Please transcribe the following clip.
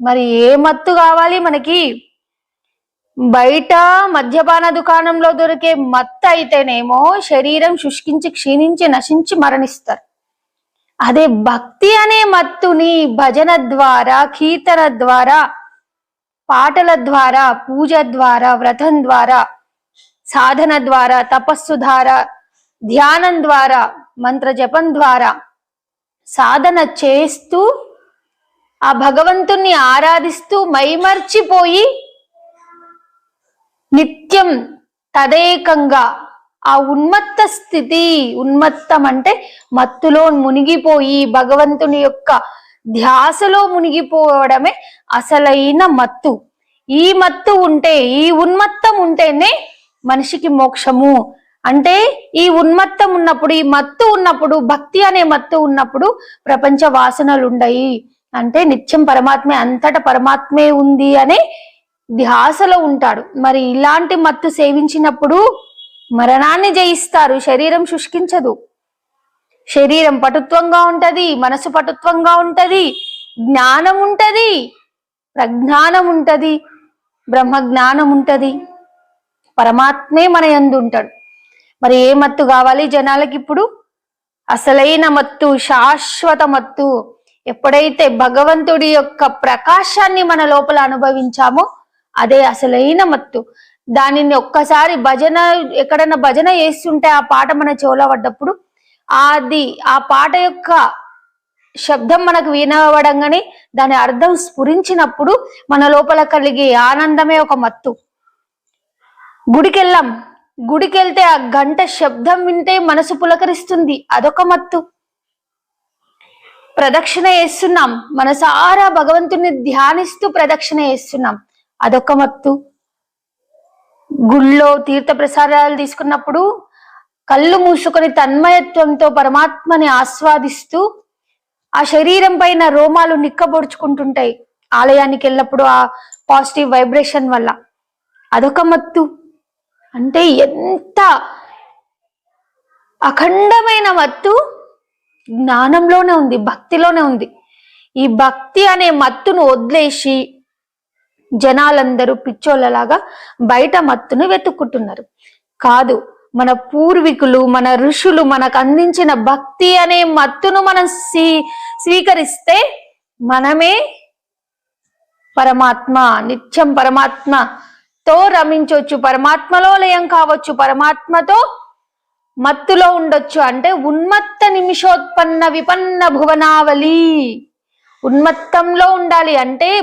మరి ఏ మత్తు కావాలి మనకి? బయట మద్యపాన దుకాణంలో దొరికే మత్తు అయితేనేమో శరీరం శుష్కించి క్షీణించి నశించి మరణిస్తారు. అదే భక్తి అనే మత్తుని భజన ద్వారా కీర్తన ద్వారా పాటల ద్వారా పూజ ద్వారా వ్రతం ద్వారా సాధన ద్వారా తపస్సు ద్వారా ధ్యానం ద్వారా మంత్ర జపం ద్వారా సాధన చేస్తూ ఆ భగవంతుణ్ణి ఆరాధిస్తూ మైమర్చిపోయి నిత్యం తదేకంగా ఆ ఉన్మత్త స్థితి ఉన్మత్తం అంటే మత్తులో మునిగిపోయి భగవంతుని యొక్క ధ్యాసలో మునిగిపోవడమే అసలైన మత్తు. ఈ మత్తు ఉంటే ఈ ఉన్మత్తం ఉంటేనే మనిషికి మోక్షము. అంటే ఈ ఉన్మత్తం ఉన్నప్పుడు ఈ మత్తు ఉన్నప్పుడు భక్తి అనే మత్తు ఉన్నప్పుడు ప్రపంచ వాసనలు ఉండయి అంటే నిత్యం పరమాత్మే అంతటా పరమాత్మే ఉంది అనే ధ్యాసలో ఉంటాడు. మరి ఇలాంటి మత్తు సేవించినప్పుడు మరణాన్ని జయిస్తారు. శరీరం శుష్కించదు. శరీరం పటుత్వంగా ఉంటది మనసు పటుత్వంగా ఉంటది జ్ఞానం ఉంటది ప్రజ్ఞానం ఉంటది బ్రహ్మ జ్ఞానం ఉంటది. పరమాత్మే మన యందు ఉంటాడు. మరి ఏ మత్తు కావాలి జనాలకి ఇప్పుడు అసలైన మత్తు శాశ్వత మత్తు. ఎప్పుడైతే భగవంతుడి యొక్క ప్రకాశాన్ని మన లోపల అనుభవించామో అదే అసలైన మత్తు. దానిని ఒక్కసారి భజన ఎక్కడన్నా భజన చేస్తుంటే ఆ పాట మన చెవులో పడ్డప్పుడు అది ఆ పాట యొక్క శబ్దం మనకు వినవడంగానే దాని అర్థం స్ఫురించినప్పుడు మన లోపల కలిగే ఆనందమే ఒక మత్తు. గుడికెళ్ళాం. గుడికెళ్తే ఆ గంట శబ్దం వింటే మనసు పులకరిస్తుంది. అదొక మత్తు. ప్రదక్షిణ చేస్తున్నాం. మనసారా భగవంతుని ధ్యానిస్తూ ప్రదక్షిణ చేస్తున్నాం. అదొక మత్తు. గుళ్ళో తీర్థ ప్రసాదాలు తీసుకున్నప్పుడు కళ్ళు మూసుకొని తన్మయత్వంతో పరమాత్మని ఆస్వాదిస్తూ ఆ శరీరం పైన రోమాలు నిక్కబొడుచుకుంటుంటాయి. ఆలయానికి వెళ్ళినప్పుడు ఆ పాజిటివ్ వైబ్రేషన్ వల్ల. అదొక మత్తు. అంటే ఎంత అఖండమైన మత్తు. జ్ఞానంలోనే ఉంది భక్తిలోనే ఉంది. ఈ భక్తి అనే మత్తును వదిలేసి జనాలందరూ పిచ్చోళ్ళలాగా బయట మత్తును వెతుక్కుంటున్నారు. కాదు మన పూర్వీకులు మన ఋషులు మనకు అందించిన భక్తి అనే మత్తును మనం స్వీ స్వీకరిస్తే మనమే పరమాత్మ నిత్యం పరమాత్మతో రమించవచ్చు. పరమాత్మలో లయం కావచ్చు. పరమాత్మతో మత్తులో ఉండొచ్చు అంటే ఉన్మత్త నిమిషోత్పన్న విపన్న భువనావళి. ఉన్మత్తంలో ఉండాలి అంటే